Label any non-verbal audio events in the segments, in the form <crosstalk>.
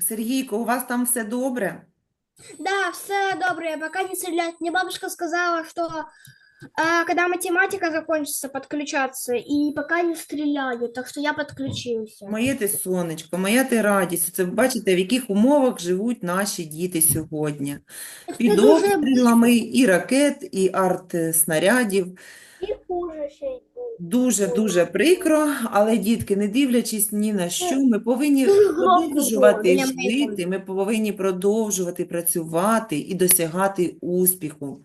Сергійко, у вас там все добре? Да, все доброе, пока не стрелять. Мне бабушка сказала, что а, когда математика закончится, подключаться, и пока не стреляют, так что я подключился. Моє ти сонечко, моя ти радість. Це бачите, в яких умовах живуть наші діти сьогодні. Під дуже обстрілами і ракет, і артснарядів. І хуже ще Дуже-дуже прикро, але, дітки, не дивлячись ні на що, ми повинні продовжувати жити, ми повинні продовжувати працювати і досягати успіху,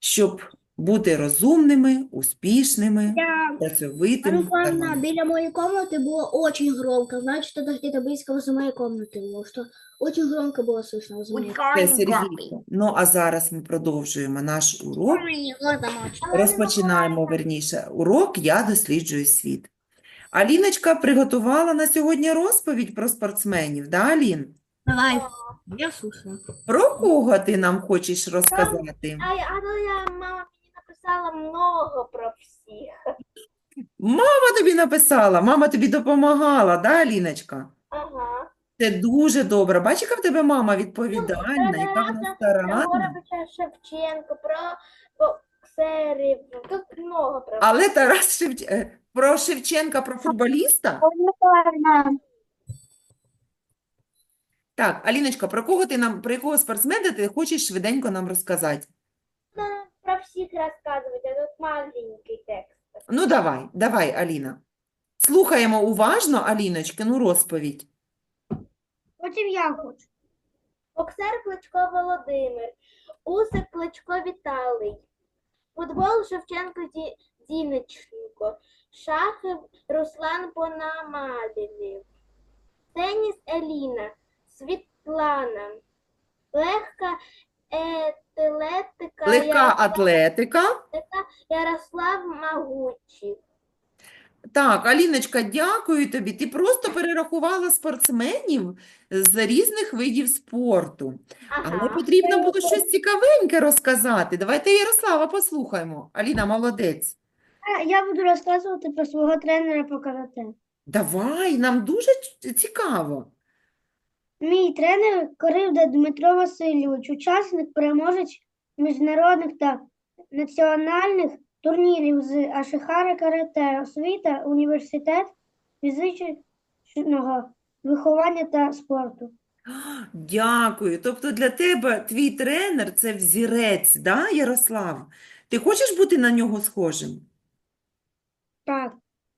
щоб бути розумними, успішними, Я... працьовитими. Буквально та біля моей комнаты было очень громко. Значит, это где-то близко возле моей комнаты было, что очень громко было слышно возле моей Це Сергійко. Ну, а зараз ми продовжуємо наш урок. Розпочинаємо, верніше, урок «Я досліджую світ». Аліночка приготувала на сьогодні розповідь про спортсменів, да, Алін? Давай, я слушаю. Про кого ти нам хочеш розказати? А, а ну я, мама мені написала много про всіх. Мама тобі написала, мама тобі допомагала, да, Аліночка? Ага. Це дуже добре. Бач, яка в тебе мама відповідальна, яка вона Про старанна. Горобича Шевченко, про боксерів. Тут много про Але Тарас Шевч... е, про Шевченка, про футболіста? Так, Аліночка, про кого ти нам, про якого спортсмена ти хочеш швиденько нам розказати? Ну, всіх розказувати, а тут маленький текст. Ну, давай, давай, Аліна. Слухаємо уважно, Аліночки, ну розповідь. Потім я хочу. Боксер Кличко Володимир, Усик Кличко Віталій, футбол Шевченко Ді- Діниченко, шахи Руслан Пономарєв, теніс Еліна, Світлана, легка атлетика Легка атлетика. Ярослав Магучий. Так, Аліночка, дякую тобі. Ти просто перерахувала спортсменів з різних видів спорту. Але потрібно було щось цікавеньке розказати. Давайте Ярослава послухаємо. Аліна, молодець. Я буду розказувати про свого тренера по карате. Давай, нам дуже цікаво. Мій тренер Коривда Дмитро Васильович, учасник, переможець міжнародних та національних турнірів з Ашихара карате, освіта, університет фізичного виховання та спорту. Дякую. Тобто для тебе твій тренер – це взірець, да, Ярослав? Ти хочеш бути на нього схожим? Так,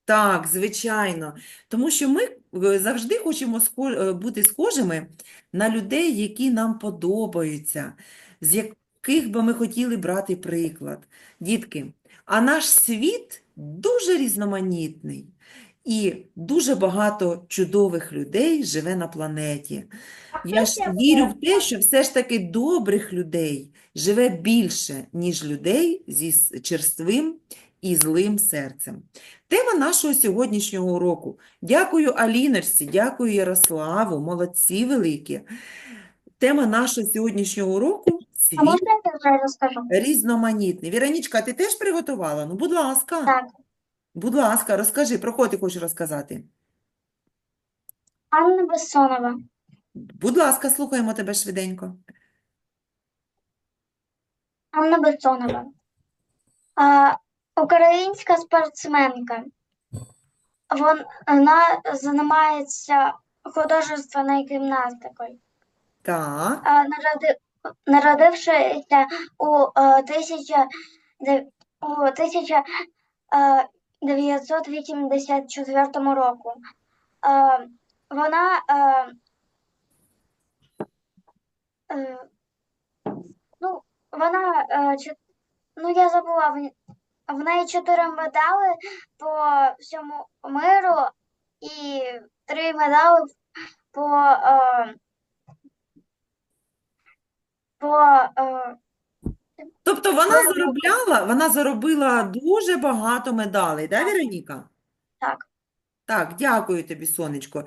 Так, звичайно. Тому що ми завжди хочемо е, бути схожими на людей, які нам подобаються, з яких би ми хотіли брати приклад. Дітки, а наш світ дуже різноманітний. І дуже багато чудових людей живе на планеті. Я ж вірю в те, що все ж таки добрих людей живе більше, ніж людей зі черствим і злим серцем. Тема нашого сьогоднішнього уроку. Дякую Аліночці, дякую Ярославу, молодці великі. Тема нашого сьогоднішнього уроку – світ я розкажу? різноманітний. Віронічка, ти теж приготувала? Ну, будь ласка. Так. Будь ласка, розкажи, про кого ти хочеш розказати? Анна Бессонова. Будь ласка, слухаємо тебе швиденько. Анна Бессонова. А, українська спортсменка. Вона займається художественною гімнастикою. Так, А, народи- Народившися у е, тисяча де- у тисяча е, 984 року. Е, Вона е, е, ну, вона е, ну я забула в, неї чотири медали по всьому миру і три медали по е, по е, тобто вона заробляла, вона заробила дуже багато медалей, да, Вероніка? Так. Так, дякую тобі, сонечко.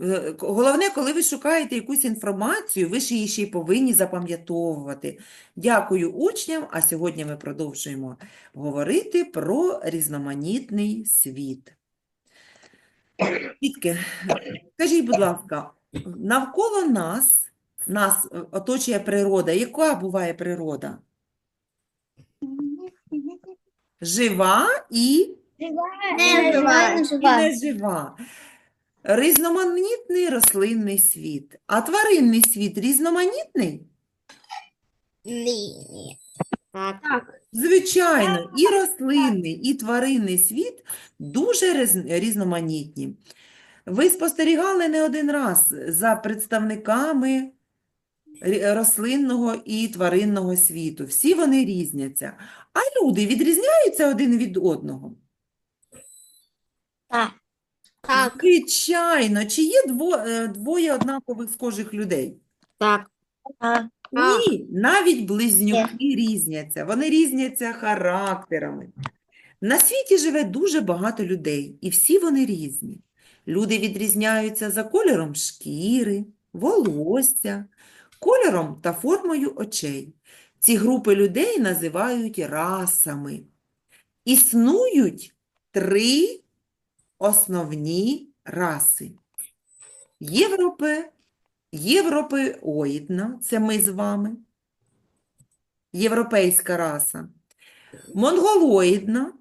Е, Головне, коли ви шукаєте якусь інформацію, ви ж її ще й повинні запам'ятовувати. Дякую учням, а сьогодні ми продовжуємо говорити про різноманітний світ. Дітки, скажіть, будь ласка, навколо нас, нас оточує природа. Яка буває природа? <laughs> Жива і, Не жива, не жива. нежива. Різноманітний рослинний світ. А тваринний світ різноманітний? Ні. Так. Так. Звичайно, і рослинний, і тваринний світ дуже різ- різноманітні. Ви спостерігали не один раз за представниками рі- рослинного і тваринного світу. Всі вони різняться. А люди відрізняються один від одного? Так. Звичайно. Чи є дво- е, двоє однакових схожих людей? Так. Так. Ні, навіть близнюки різняться. Вони різняться характерами. На світі живе дуже багато людей, і всі вони різні. Люди відрізняються за кольором шкіри, волосся, кольором та формою очей. Ці групи людей називають расами. Існують три основні раси. Європе, європеоїдна, це ми з вами, європейська раса, монголоїдна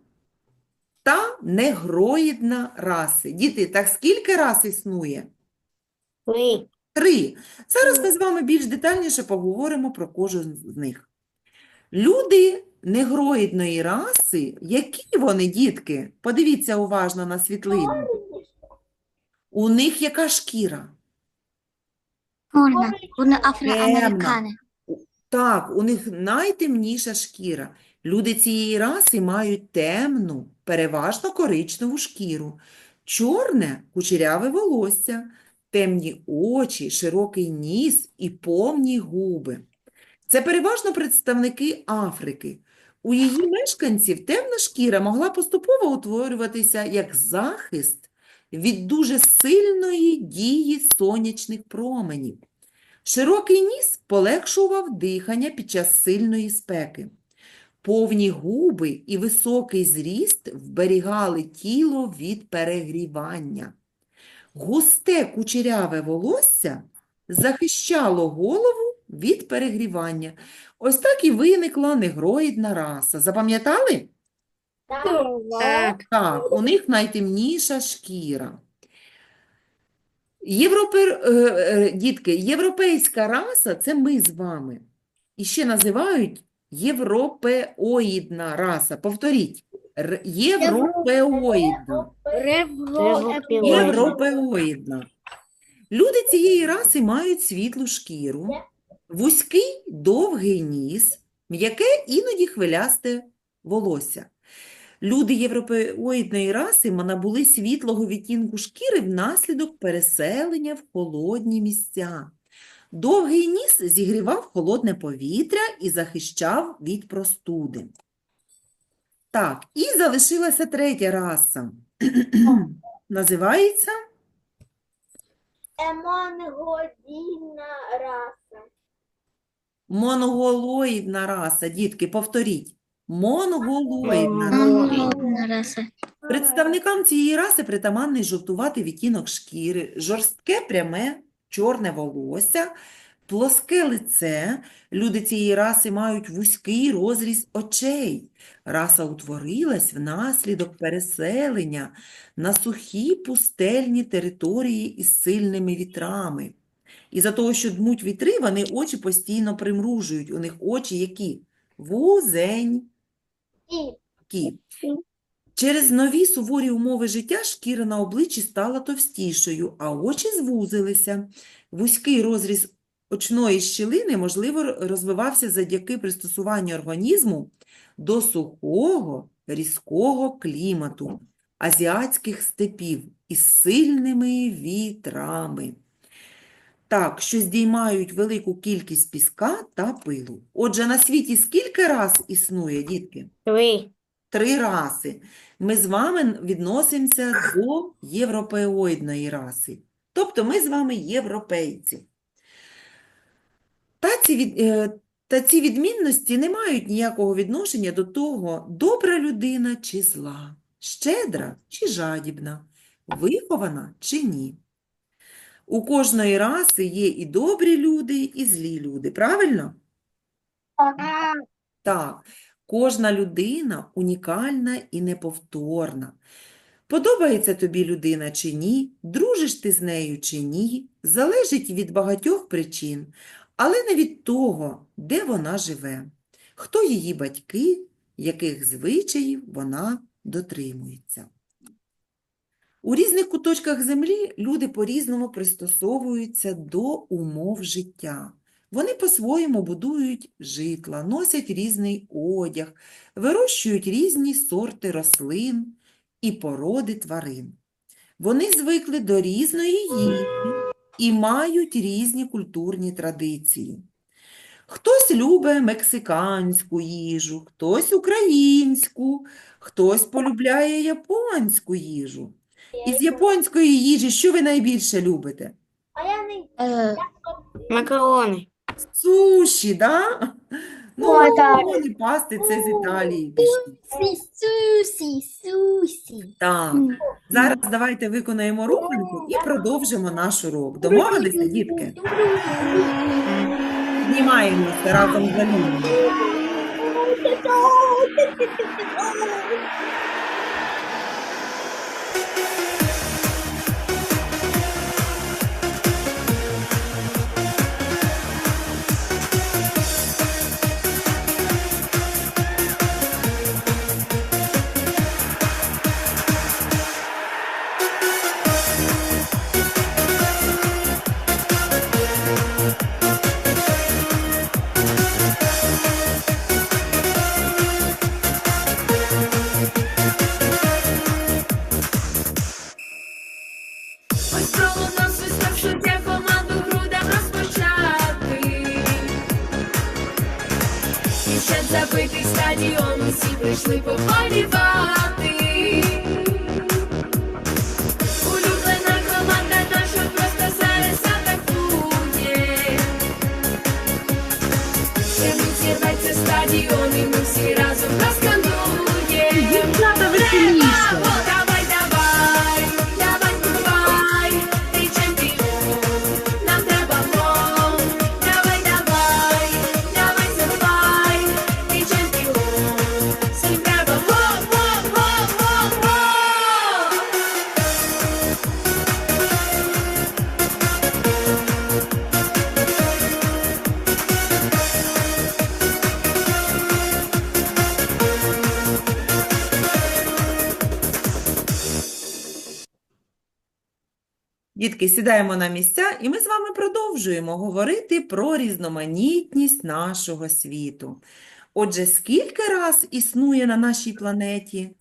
та негроїдна раси. Діти, так скільки рас існує? Три. Три. Зараз ми з вами більш детальніше поговоримо про кожен з них. Люди негроїдної раси, які вони, дітки? Подивіться уважно на світлину. У них яка шкіра? Чорна. Вони афроамерикани. Так, у них найтемніша шкіра. Люди цієї раси мають темну, переважно коричневу шкіру, чорне кучеряве волосся, темні очі, широкий ніс і повні губи. Це переважно представники Африки. У її мешканців темна шкіра могла поступово утворюватися як захист від дуже сильної дії сонячних променів. Широкий ніс полегшував дихання під час сильної спеки. Повні губи і високий зріст вберігали тіло від перегрівання. Густе кучеряве волосся захищало голову від перегрівання. Ось так і виникла негроїдна раса. Запам'ятали? Так. Так, у них найтемніша шкіра. Європе... е, е, Дітки, європейська раса – це ми з вами. І ще називають європеоїдна раса. Повторіть. Європеоїдна. Європеоїдна. Люди цієї раси мають світлу шкіру, вузький довгий ніс, м'яке іноді хвилясте волосся. Люди європеоїдної раси набули світлого відтінку шкіри внаслідок переселення в холодні місця. Довгий ніс зігрівав холодне повітря і захищав від простуди. Так, і залишилася третя раса. <clears throat> Називається Емонгодійна раса. Монголоїдна раса. Дітки, повторіть. Монголоїдна раса. Представникам цієї раси притаманний жовтуватий відтінок шкіри, жорстке пряме чорне волосся, плоске лице. Люди цієї раси мають вузький розріз очей. Раса утворилась внаслідок переселення на сухі пустельні території із сильними вітрами. Із-за того, що дмуть вітри, вони очі постійно примружують. У них очі які? Вузенькі. Через нові суворі умови життя шкіра на обличчі стала товстішою, а очі звузилися. Вузький розріз очної щілини, можливо, розвивався завдяки пристосуванню організму до сухого, різкого клімату азіатських степів із сильними вітрами. Так, що здіймають велику кількість піска та пилу. Отже, на світі скільки раз існує, дітки? Три. Три раси. Ми з вами відносимося до європеоїдної раси. Тобто ми з вами європейці. Та ці, від, е, та ці відмінності не мають ніякого відношення до того, добра людина чи зла, щедра чи жадібна, вихована чи ні. У кожної раси є і добрі люди, і злі люди. Правильно? Так. Так, кожна людина унікальна і неповторна. Подобається тобі людина чи ні, дружиш ти з нею чи ні, залежить від багатьох причин, але не від того, де вона живе, хто її батьки, яких звичаїв вона дотримується. У різних куточках землі люди по-різному пристосовуються до умов життя. Вони по-своєму будують житла, носять різний одяг, вирощують різні сорти рослин і породи тварин. Вони звикли до різної їжі і мають різні культурні традиції. Хтось любить мексиканську їжу, хтось українську, хтось полюбляє японську їжу. Із японської їжі що ви найбільше любите? А я не Е, Макарони. Суші, да? Ну, так. макарони, пасти це з Італії пішли. Сусі, сусі. Так, зараз давайте виконаємо руханку і продовжимо наш урок. Домовилися, дітки? Знімаємося разом з Аліною. <laughs> Забитий стадіон, усі прийшли поболівати. Дітки, сідаємо на місця, і ми з вами продовжуємо говорити про різноманітність нашого світу. Отже, скільки раз існує на нашій планеті?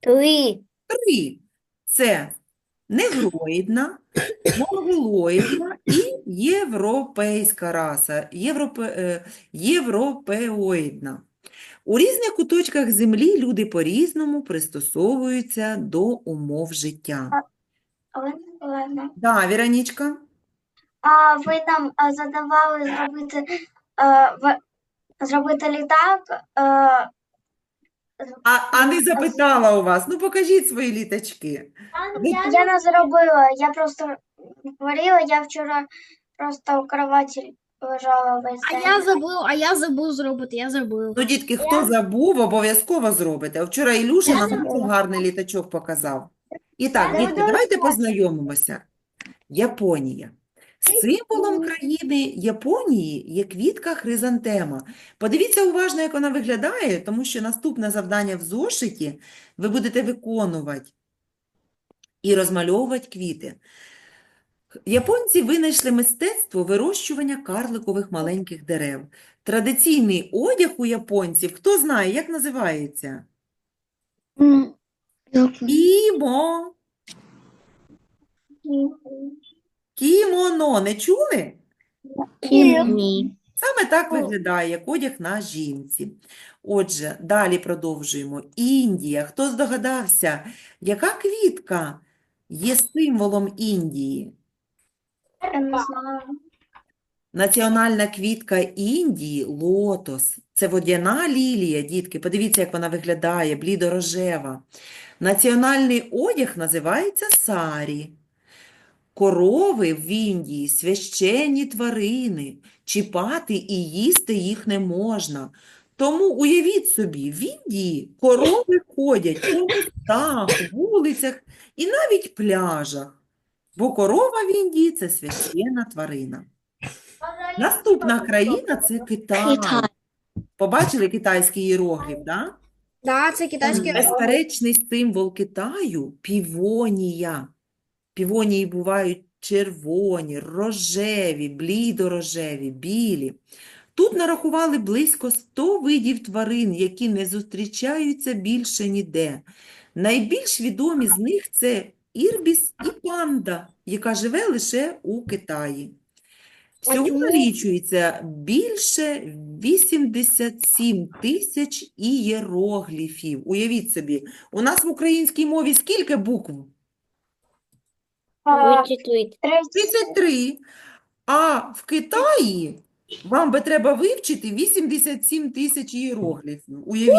Три. Три. Це негроїдна, монголоїдна і європейська раса, європе, е, європеоїдна. У різних куточках землі люди по-різному пристосовуються до умов життя. Ладно, ладно. Да, Віронічка? А ви нам а, задавали зробити, е, в- зробити літак. е, А, а не запитала у вас. Ну, покажіть свої літачки. А я Я не зробила, я просто хворіла, я вчора просто у кроваті лежала весь А день. я забув, а я забув зробити, я забув. Ну, дітки, хто забув, обов'язково зробите. Вчора Ілюша нам дуже гарний літачок показав. І так, Я дітки, давайте познайомимося. Японія. Символом країни Японії є квітка хризантема. Подивіться уважно, як вона виглядає, тому що наступне завдання в зошиті ви будете виконувати і розмальовувати квіти. Японці винайшли мистецтво вирощування карликових маленьких дерев. Традиційний одяг у японців, хто знає, як називається? Кімо. Кімоно. Не чули? Ні. Саме так виглядає, як одяг на жінці. Отже, далі продовжуємо. Індія. Хто здогадався, яка квітка є символом Індії? Я не знаю. Національна квітка Індії – лотос. Це водяна лілія, дітки. Подивіться, як вона виглядає, блідо-рожева. Національний одяг називається сарі. Корови в Індії священні тварини, чіпати і їсти їх не можна. Тому уявіть собі, в Індії корови ходять по містах, вулицях і навіть пляжах, бо корова в Індії це священна тварина. Наступна країна це Китай. Побачили китайський іерогліф, да? Да, це китайський Безперечний символ Китаю – півонія. Півонії бувають червоні, рожеві, блідорожеві, білі. Тут нарахували близько 100 видів тварин, які не зустрічаються більше ніде. Найбільш відомі з них це ірбіс і панда, яка живе лише у Китаї. Всього чому? налічується більше 87 тисяч ієрогліфів. Уявіть собі, у нас в українській мові скільки букв? 33. А в Китаї вам би треба вивчити 87 тисяч ієрогліфів. Уявіть.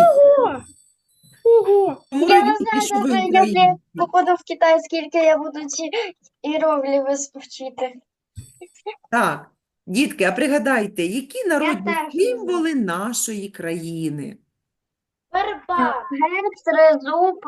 Ого. Я не знаю, що я походу в Китай, скільки я буду ці іерогліфи вчити. Так, дітки, а пригадайте, які народні теж не символи нашої країни? Верба. Герб, тризуб,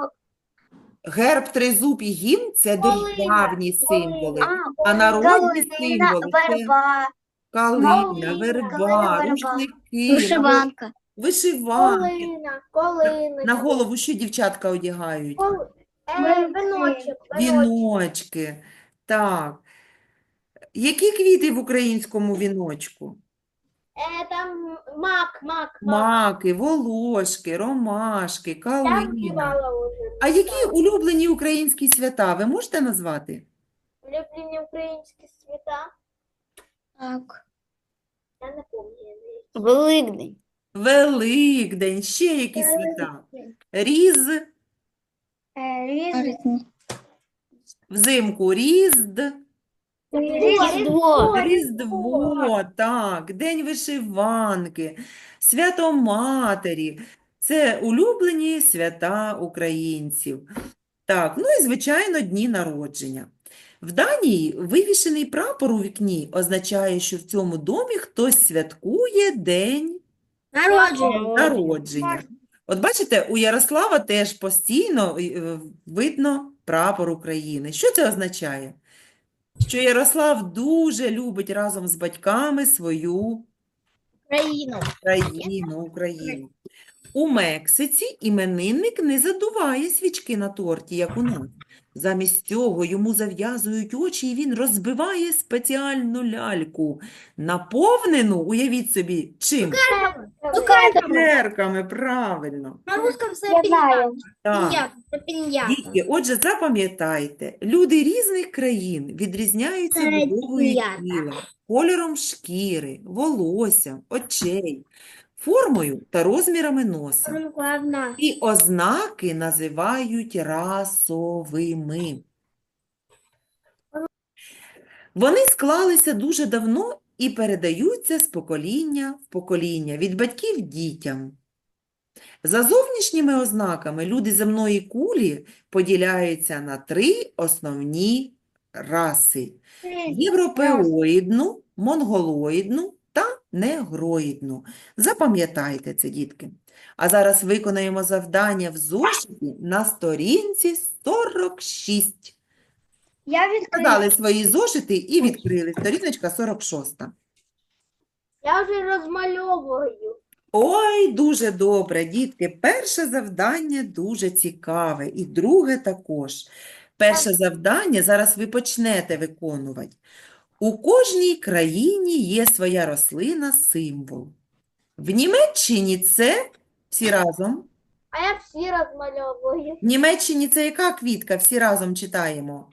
Герб, тризуб і гімн – це державні символи, а, народні калина, символи – це верба, калина, верба. рушники, Вишиванка. Вишиванки. Колина, колина. На голову що дівчатка одягають? Кол- е, Віночок, віночок. Віночки. Так. Які квіти в українському віночку? Е, Там мак, мак, мак. Маки, волошки, ромашки, Я калина. уже. А які улюблені українські свята ви можете назвати? Улюблені українські свята? Так. Я не пам'ятаю. Великдень. Великдень, ще які свята? Різ, е, взимку Різд, Різдво. Різдво, так, День вишиванки, Свято Матері. Це улюблені свята українців. Так, ну і, звичайно, дні народження. В Данії вивішений прапор у вікні означає, що в цьому домі хтось святкує день Народження. народження. От бачите, у Ярослава теж постійно е, видно прапор України. Що це означає? Що Ярослав дуже любить разом з батьками свою Країну. країну, Україну. У Мексиці іменинник не задуває свічки на торті, як у нас. Замість цього йому зав'язують очі, і він розбиває спеціальну ляльку, наповнену, уявіть собі, чим? Цукерками, правильно. На русском це. Так. Дітки, отже, запам'ятайте, люди різних країн відрізняються будовою тіла, кольором шкіри, волоссям, очей, формою та розмірами носа. І ознаки називають расовими. Вони склалися дуже давно і передаються з покоління в покоління, від батьків дітям. За зовнішніми ознаками люди земної кулі поділяються на три основні раси – європеоїдну, монголоїдну негроїдну. Запам'ятайте це, дітки. А зараз виконаємо завдання в зошиті на сторінці 46. Я. Сказали свої зошити і відкрили. Сторіночка 46. Я вже розмальовую. Ой, дуже добре, дітки. Перше завдання дуже цікаве, і друге також. Перше завдання зараз ви почнете виконувати. У кожній країні є своя рослина-символ. В Німеччині це всі разом. А я всі розмальовую. В Німеччині це яка квітка? Всі разом читаємо.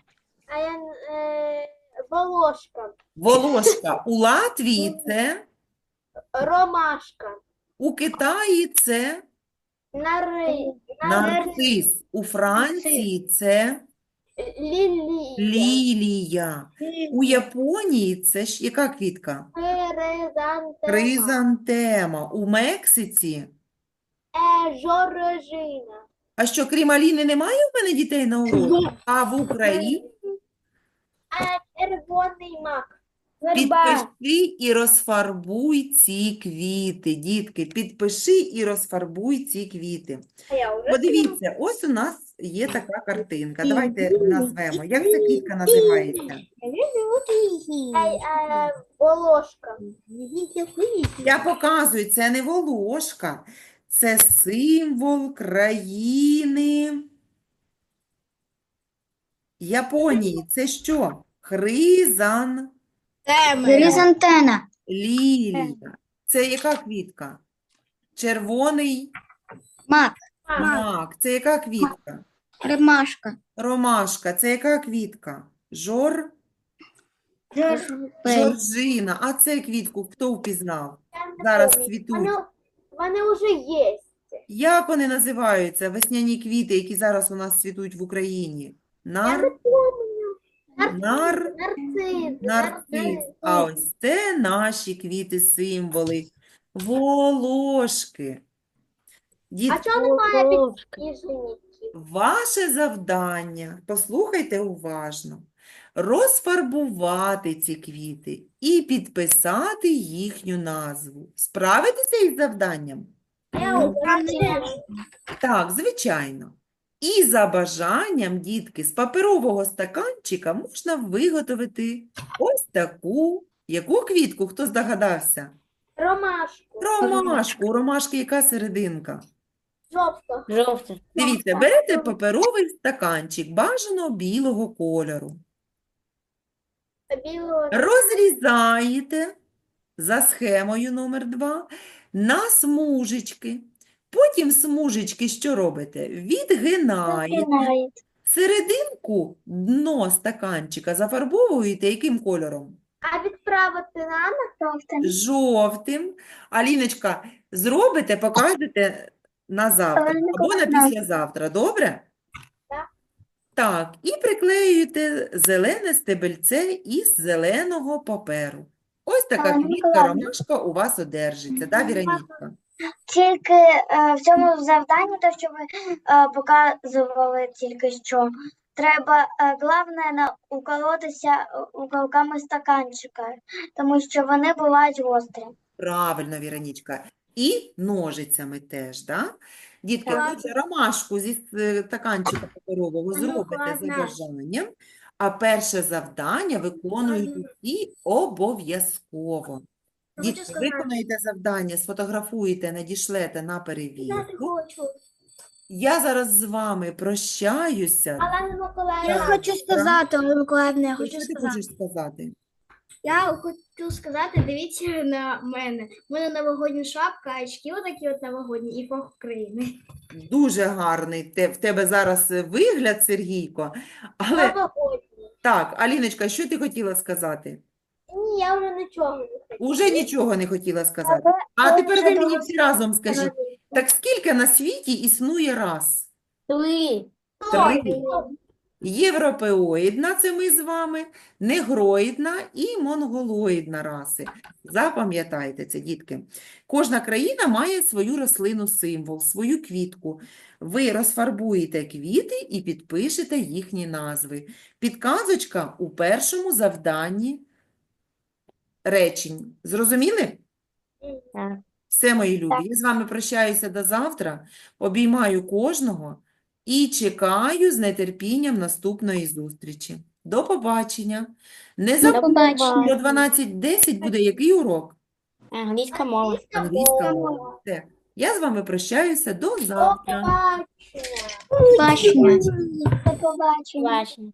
А я е, волошка, Волошка. У Латвії це, ромашка, у Китаї це нари, нарцис, у Франції це лілія, лілія. У Японії це ж яка квітка? хризантема, Хризантема. У Мексиці е, жоржина, А що, крім Аліни, немає в мене дітей на уроці? А в Україні А червоний мак. підпиши і розфарбуй ці квіти. Дітки, підпиши і розфарбуй ці квіти. А я вже Подивіться, ось у нас є така картинка. Давайте назвемо. Як ця квітка називається? Волошка. Я показую, це не волошка, це символ країни Японії. Це що? Хризан Хризантена. лілія. Це яка квітка? Червоний Мак. Мак. Це яка квітка? Ромашка. Ромашка. Це яка квітка? Жор? Жоржина. А це квітку хто впізнав? Зараз цвітуть. Вони, вже є. Як вони називаються? Весняні квіти, які зараз у нас цвітуть в Україні? Нар, нар, Нарцис. нарцис. А ось це наші квіти-символи. Волошки. А чого немає підсніжників? ваше завдання, послухайте уважно, розфарбувати ці квіти і підписати їхню назву. Справитеся із завданням? Я вже Так, звичайно. І за бажанням, дітки, з паперового стаканчика можна виготовити ось таку, яку квітку, хто здогадався? Ромашку. Ромашку. У ромашки яка серединка? Жовто. Жовте. Дивіться, берете паперовий стаканчик бажаного білого кольору, Білого. розрізаєте за схемою номер 2 на смужечки. Потім смужечки що робите? Відгинаєте. Серединку, дно стаканчика зафарбовуєте яким кольором? А відправити нам? Жовтим. Аліночка, зробите, покажете на завтра або на післязавтра, добре? Так. Так, і приклеюєте зелене стебельце із зеленого паперу. Ось така квітка ромашка у вас одержиться, да, Віронічка? Тільки е, в цьому завданні, то, що ви е, показували тільки що, треба е, головне на уколотися е, уголками стаканчика, тому що вони бувають гострі. Правильно, Віронічка. І ножицями теж, да? Дітки, Так. отже, ромашку зі с- стаканчика паперового Ну, зробите за ладно. бажанням, а перше завдання виконують усі обов'язково. Дітки, виконайте завдання, сфотографуєте, надішлете на перевірку. хочу. Я зараз з вами прощаюся. Олена Я хочу сказати, Олена Миколаївна, я Що хочу ти сказати. хочеш сказати? Я хочу сказати, дивіться на мене. У мене новогодня шапка, очки отакі от новогодні і флаг України. Дуже гарний те- в тебе зараз вигляд, Сергійко. Але Новогодні. так, Аліночка, що ти хотіла сказати? Ні, я вже нічого не хочу. Уже нічого не хотіла сказати. А ви тепер вже ви мені всі разом скажіть, так скільки на світі існує рас? Три. Три. Європеоїдна, це ми з вами, негроїдна і монголоїдна раси. Запам'ятайте це, дітки. Кожна країна має свою рослину символ, свою квітку. Ви розфарбуєте квіти і підпишете їхні назви. Підказочка у першому завданні речень. Зрозуміли? Так. Все, мої любі, я з вами прощаюся до завтра, обіймаю кожного і чекаю з нетерпінням наступної зустрічі. До побачення. Не забудьте, що о 12.10 буде який урок? Англійська мова. Англійська мова. Все. Я з вами прощаюся до До завтра. побачення. До побачення. Бачення.